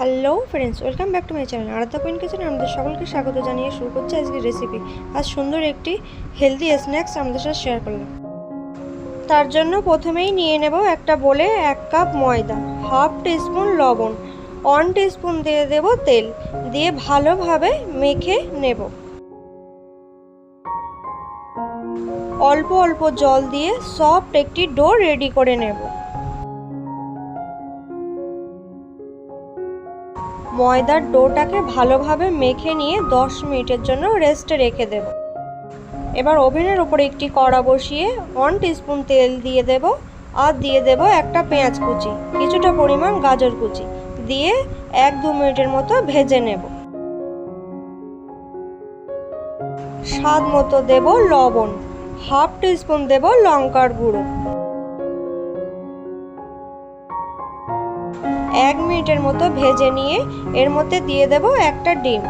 Hello friends welcome back to my channel Aradhya queen kitchen আমাদের সকলকে স্বাগত জানিয়ে শুরু করছে আজকের রেসিপি আজ সুন্দর একটি হেলদি স্ন্যাক্স আমাদের সাথে শেয়ার করলাম। তার জন্য প্রথমেই নিয়ে নেব একটা বলে এক কাপ ময়দা হাফ টিস্পুন লবণ ওয়ান টিস্পুন দিয়ে দেব তেল, দিয়ে ভালোভাবে মেখে নেব। অল্প অল্প জল দিয়ে সফট একটি ডো রেডি করে নেব। ময়দার ডোটাকে ভালোভাবে মেখে নিয়ে 10 মিনিটের জন্য রেস্টে রেখে দেব। এবার ওভেনের উপরে একটি কড়া বসিয়ে ওয়ান টিস্পুন তেল দিয়ে দেব আর দিয়ে দেব একটা পেঁয়াজ কুচি, কিছুটা পরিমাণ গাজর কুচি দিয়ে এক দু মিনিটের মতো ভেজে নেব। স্বাদ মতো দেব লবণ, হাফ টিস্পুন দেব লঙ্কার গুঁড়ো। এক মিনিটের মতো ভেজে নিয়ে এর মধ্যে দিয়ে দেব একটা ডিম।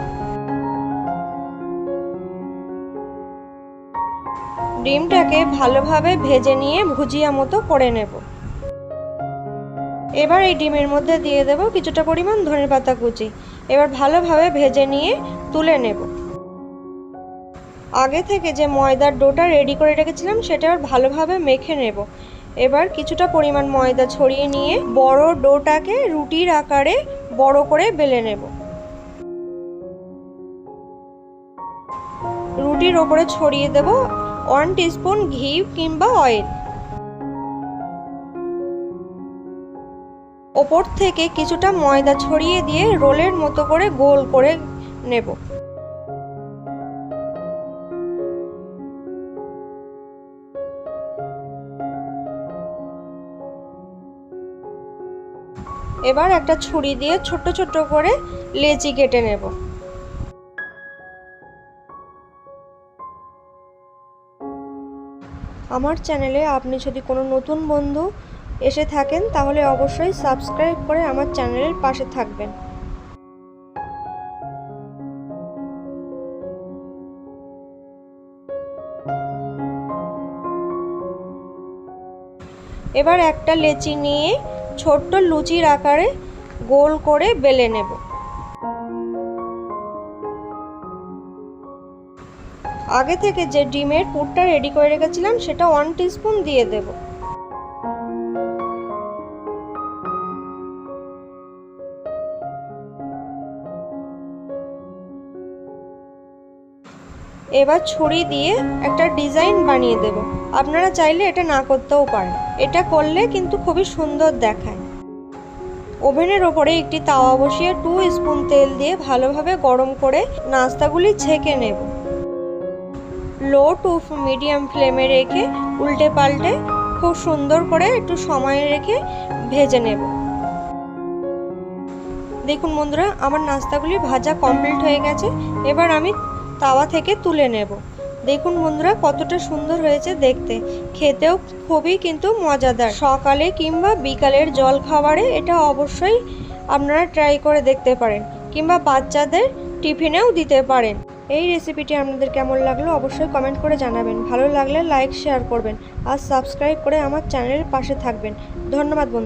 ডিমটাকে ভালোভাবে ভেজে নিয়ে ভুজিয়া মতো করে নেব। এবার এই ডিমের মধ্যে দিয়ে দেব কিছুটা পরিমাণ ধনে পাতা কুচি। এবার ভালোভাবে ভেজে নিয়ে তুলে নেব। আগে থেকে যে ময়দার ডোটা রেডি করে রেখেছিলাম, সেটা এবার ভালোভাবে মেখে নেব। এবার কিছুটা পরিমাণ ময়দা ছড়িয়ে নিয়ে বড় ডোটাকে রুটির আকারে বড় করে বেলে নেব। রুটির ওপরে ছড়িয়ে দেব ওয়ান টিস্পুন ঘি কিংবা অয়েল ওপর থেকে কিছুটা ময়দা ছড়িয়ে দিয়ে রোলের মতো করে গোল করে নেব। এবার একটা ছুরি দিয়ে ছোট ছোট করে লেচি কেটে নেব। আমার চ্যানেলে আপনি যদি কোনো নতুন বন্ধু এসে থাকেন, তাহলে অবশ্যই সাবস্ক্রাইব করে আমার চ্যানেলের পাশে থাকবেন। এবার একটা লেচি নিয়ে ছোট্ট লুচির আকারে গোল করে বেলে নেব। আগে থেকে যে ডিমের পুরটা রেডি করে রেখেছিলাম, সেটা ওয়ান টিস্পুন দিয়ে দেব। এবার ছুরি দিয়ে একটা ডিজাইন বানিয়ে দেব। আপনারা চাইলে এটা না করতেও পারেন। এটা করলে কিন্তু খুবই সুন্দর দেখায়। ওভেনের ওপরে একটি তাওয়া বসিয়ে টু স্পুন তেল দিয়ে ভালোভাবে গরম করে নাস্তাগুলি ছেঁকে নেব। লো টু মিডিয়াম ফ্লেমে রেখে উল্টে পাল্টে খুব সুন্দর করে একটু সময় রেখে ভেজে নেব। দেখুন বন্ধুরা, আমার নাস্তাগুলি ভাজা কমপ্লিট হয়ে গেছে। এবার আমি তাওয়া থেকে তুলে নেব। দেখুন বন্ধুরা, কতটা সুন্দর হয়েছে দেখতে। খেতেও খুবই কিন্তু মজাদার। সকালে কিংবা বিকালের জল খাবারে এটা অবশ্যই আপনারা ট্রাই করে দেখতে পারেন কিংবা বাচ্চাদের টিফিনেও দিতে পারেন। এই রেসিপিটি আপনাদের কেমন লাগল অবশ্যই কমেন্ট করে জানাবেন। ভালো লাগলে লাইক শেয়ার করবেন আর সাবস্ক্রাইব করে আমার চ্যানেলের পাশে থাকবেন। ধন্যবাদ বন্ধু।